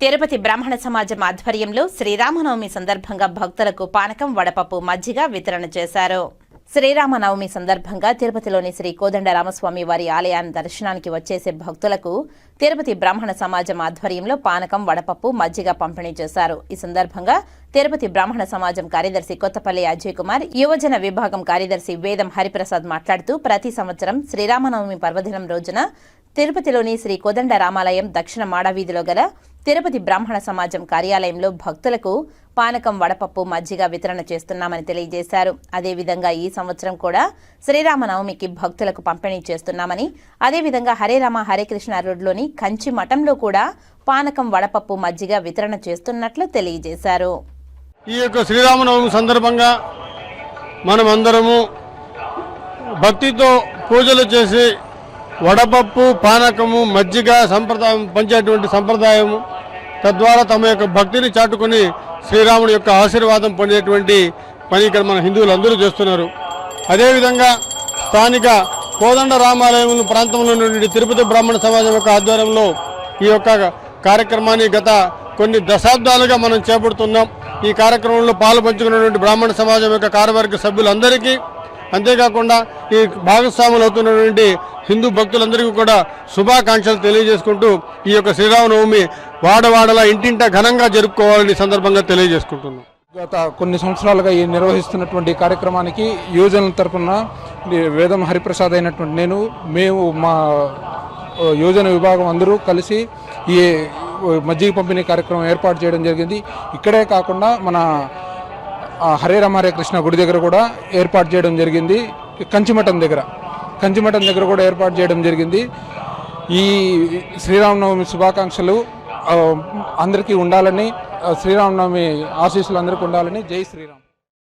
తిరుపతి బ్రాహ్మణ సమాజం ఆధ్వర్యంలో శ్రీరామనవమి సందర్భంగా భక్తులకు పానకం వడపప్పు మజ్జిగ వితరణ చేశారు. శ్రీరామనవమి సందర్భంగా తిరుపతిలోని శ్రీ కోదండరామస్వామి వారి ఆలయాన్ని దర్శనానికి వచ్చేసే భక్తులకు తిరుపతి బ్రాహ్మణ సమాజం ఆధ్వర్యంలో పానకం వడపప్పు మజ్జిగ పంపిణీ చేశారు. ఈ సందర్భంగా తిరుపతి బ్రాహ్మణ సమాజం కార్యదర్శి కొత్తపల్లి అజయ్ కుమార్ యువజన విభాగం కార్యదర్శి వేదం హరిప్రసాద్ మాట్లాడుతూ ప్రతి సంవత్సరం శ్రీరామనవమి పర్వదినం రోజున తిరుపతిలోని శ్రీ కోదండ రామాలయం దక్షిణ మాడవీధిలో గల తిరుపతి బ్రాహ్మణ సమాజం కార్యాలయంలో భక్తులకు పానకం వడపప్పు మజ్జిగ వితరణ చేస్తున్నామని తెలియజేశారు. అదేవిధంగా ఈ సంవత్సరం కూడా శ్రీరామనవమికి భక్తులకు పంపిణీ చేస్తున్నామని అదేవిధంగా హరే రామ హరే కృష్ణ రోడ్లోని కంచి మఠంలో కూడా పానకం వడపప్పు మజ్జిగ వితరణ చేస్తున్నట్లు తెలియజేశారు. ఈ యొక్క శ్రీరామనవమి సందర్భంగా మనమందరము భక్తితో పూజలు చేసి వడపప్పు పానకము మజ్జిగ సంప్రదాయం పంచేటువంటి సంప్రదాయము తద్వారా తమ యొక్క భక్తిని చాటుకొని శ్రీరాముడి యొక్క ఆశీర్వాదం పొందేటువంటి పని ఇక్కడ మన హిందువులు అందరూ చేస్తున్నారు. అదేవిధంగా స్థానిక కోదండ రామాలయం ప్రాంతంలో నుండి తిరుపతి బ్రాహ్మణ సమాజం యొక్క ఆధ్వర్యంలో ఈ యొక్క కార్యక్రమాన్ని గత కొన్ని దశాబ్దాలుగా మనం చేపడుతున్నాం. ఈ కార్యక్రమంలో పాలు పంచుకున్నటువంటి బ్రాహ్మణ సమాజం యొక్క కార్యవర్గ సభ్యులందరికీ అంతేకాకుండా ఈ భాగస్వాములు అవుతున్నటువంటి హిందూ భక్తులందరికీ కూడా శుభాకాంక్షలు తెలియజేసుకుంటూ ఈ యొక్క శ్రీరామనవమి వాడవాడలా ఇంటింట ఘనంగా జరుపుకోవాలని సందర్భంగా తెలియజేసుకుంటున్నాం. గత కొన్ని సంవత్సరాలుగా ఈ నిర్వహిస్తున్నటువంటి కార్యక్రమానికి యువజనుల తరఫున ఈ వేదం హరిప్రసాద్ అయినటువంటి నేను మేము మా యోజన యువజన విభాగం అందరూ కలిసి ఈ మజ్జిగ పంపిణీ కార్యక్రమం ఏర్పాటు చేయడం జరిగింది. ఇక్కడే కాకుండా మన హరే రామ హరే కృష్ణ గుడి దగ్గర కూడా ఏర్పాటు చేయడం జరిగింది. కంచిమఠం దగ్గర. కంచిమఠం దగ్గర కూడా ఏర్పాటు చేయడం జరిగింది. ఈ శ్రీరామనవమి శుభాకాంక్షలు అందరికీ ఉండాలని శ్రీరామనవమి ఆశీస్సులు అందరికీ ఉండాలని జై శ్రీరామ్.